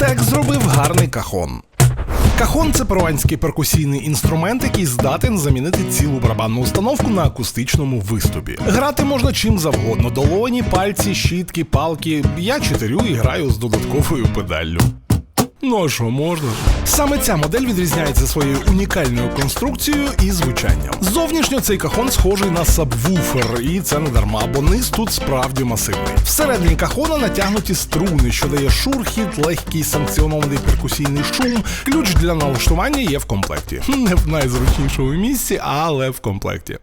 Стек зробив гарний кахон. Кахон це перуанський перкусійний інструмент, який здатен замінити цілу барабанну установку на акустичному виступі. Грати можна чим завгодно: долоні, пальці, щітки, палки. Я читерю і граю з додатковою педаллю. Ну а що можна? Саме ця модель відрізняється своєю унікальною конструкцією і звучанням. Зовнішньо цей кахон схожий на сабвуфер, і це не дарма, бо низ тут справді масивний. Всередині кахона натягнуті струни, що дає шурхіт, легкий санкціонований перкусійний шум. Ключ для налаштування є в комплекті. Не в найзручнішому місці, але в комплекті.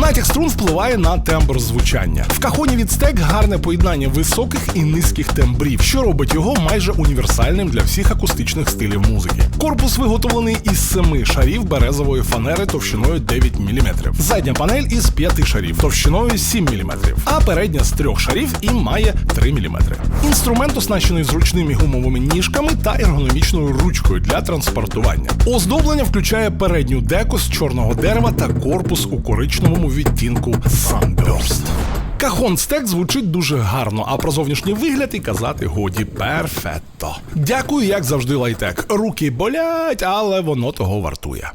Натяг струн впливає на тембр звучання. В кахоні від стек гарне поєднання високих і низьких тембрів, що робить його майже універсальним для всіх акустичних стилів музики. Корпус виготовлений із семи шарів березової фанери товщиною 9 мм. Задня панель із п'яти шарів товщиною 7 мм, а передня з трьох шарів і має 3 мм. Інструмент оснащений зручними гумовими ніжками та ергономічною ручкою для транспортування. Оздоблення включає передню деку з чорного дерева та корпус у коричневому відтінку Sunburst. Кахон стек звучить дуже гарно, а про зовнішній вигляд і казати годі перфетто. Дякую, як завжди, лайтек. Руки болять, але воно того вартує.